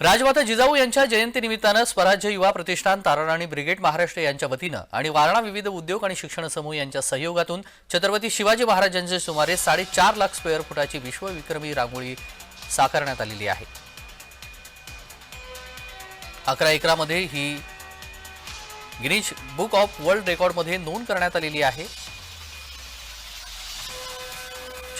राजमाता जिजाऊ यांच्या जयंतीनिमित्तानं स्वराज्य युवा प्रतिष्ठान ताराराणी ब्रिगेड महाराष्ट्र यांच्या वतीनं आणि वारणा विविध उद्योग आणि शिक्षण समूह यांच्या सहयोगातून छत्रपती शिवाजी महाराजांचे सुमारे साडेचार लाख स्क्वेअर फुटाची विश्वविक्रमी रांगोळी साकारण्यात आलेली आहे. अकरा एकरामध्ये ही गिनीज बुक ऑफ वर्ल्ड रेकॉर्डमध्ये नोंद करण्यात आलेली आहे.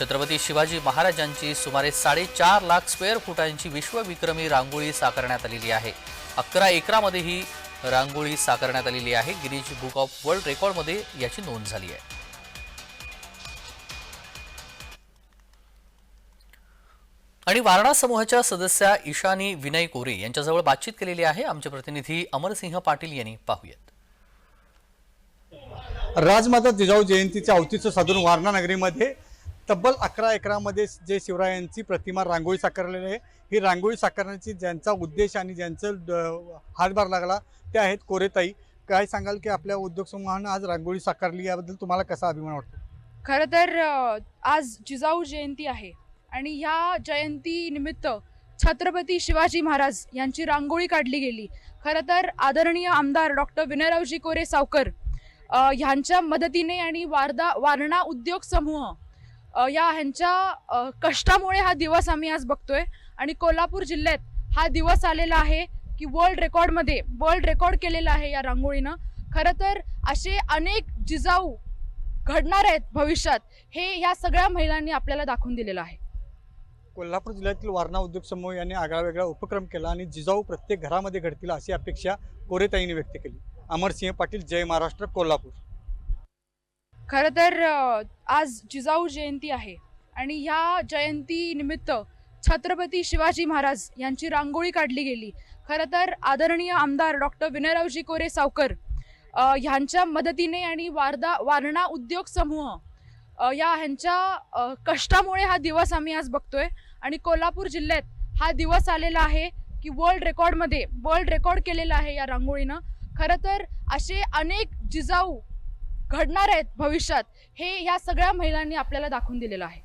छत्रपती शिवाजी महाराजांची सुमारे साडेचार लाख स्क्वेअर फुटांची विश्वविक्रमी रांगोळी साकारण्यात आलेली आहे. अकरा एकरामध्ये ही रांगोळी साकारण्यात आलेली आहे. गिनीज बुक ऑफ वर्ल्ड रेकॉर्डमध्ये याची नोंद झाली आहे. आणि वारणा समूहाच्या सदस्या ईशानी विनय कोरे यांच्याजवळ बातचीत केलेली आहे. आमचे प्रतिनिधी अमरसिंह पाटील यांनी पाहूयात. राजमाता जिजाऊ जयंतीच्या औचित्य साधून वारणा नगरीमध्ये तब्बल अकरा एकरामध्ये जे शिवरायांची प्रतिमा रांगोळी साकारलेली आहे ही रांगोळी साकारण्याची ज्यांचा उद्देश आणि ज्यांचं हातभार लागला ते आहेत कोरेताई. काय सांगाल की आपल्या उद्योग समूहानं आज रांगोळी साकारली याबद्दल तुम्हाला कसा अभिमान वाटतो? खरं तर आज जिजाऊ जयंती आहे आणि ह्या जयंतीनिमित्त छत्रपती शिवाजी महाराज यांची रांगोळी काढली गेली. खरं तर आदरणीय आमदार डॉक्टर विनयरावजी कोरे सावकर ह्यांच्या मदतीने आणि वारदा वारणा उद्योग समूह या ह्यांच्या कष्टामुळे हा दिवस आम्ही आज बघतोय. आणि कोल्हापूर जिल्ह्यात हा दिवस आलेला आहे की वर्ल्ड रेकॉर्डमध्ये वर्ल्ड रेकॉर्ड केलेला आहे या रांगोळीनं. खरं तर असे अनेक जिजाऊ घडणार आहेत भविष्यात हे या सगळ्या महिलांनी आपल्याला दाखवून दिलेलं आहे. कोल्हापूर जिल्ह्यातील वारणा उद्योग समूह यांनी आगळा वेगळा उपक्रम केला आणि जिजाऊ प्रत्येक घरामध्ये घडतील अशी अपेक्षा कोरेताईंनी व्यक्त केली. अमरसिंह पाटील जय महाराष्ट्र कोल्हापूर. खरं तर आज जिजाऊ जयंती आहे आणि ह्या जयंतीनिमित्त छत्रपती शिवाजी महाराज यांची रांगोळी काढली गेली. खरं तर आदरणीय आमदार डॉक्टर विनयरावजी कोरे सावकर ह्यांच्या मदतीने आणि वारदा वारणा उद्योग समूह या ह्यांच्या कष्टामुळे हा दिवस आम्ही आज बघतोय आणि कोल्हापूर जिल्ह्यात हा दिवस आलेला आहे की वर्ल्ड रेकॉर्डमध्ये वर्ल्ड रेकॉर्ड केलेला आहे या रांगोळीनं. खरं तर असे अनेक जिजाऊ घडणार आहेत भविष्यात हे या सगळ्या महिलांनी आपल्याला दाखवून दिलेलं आहे.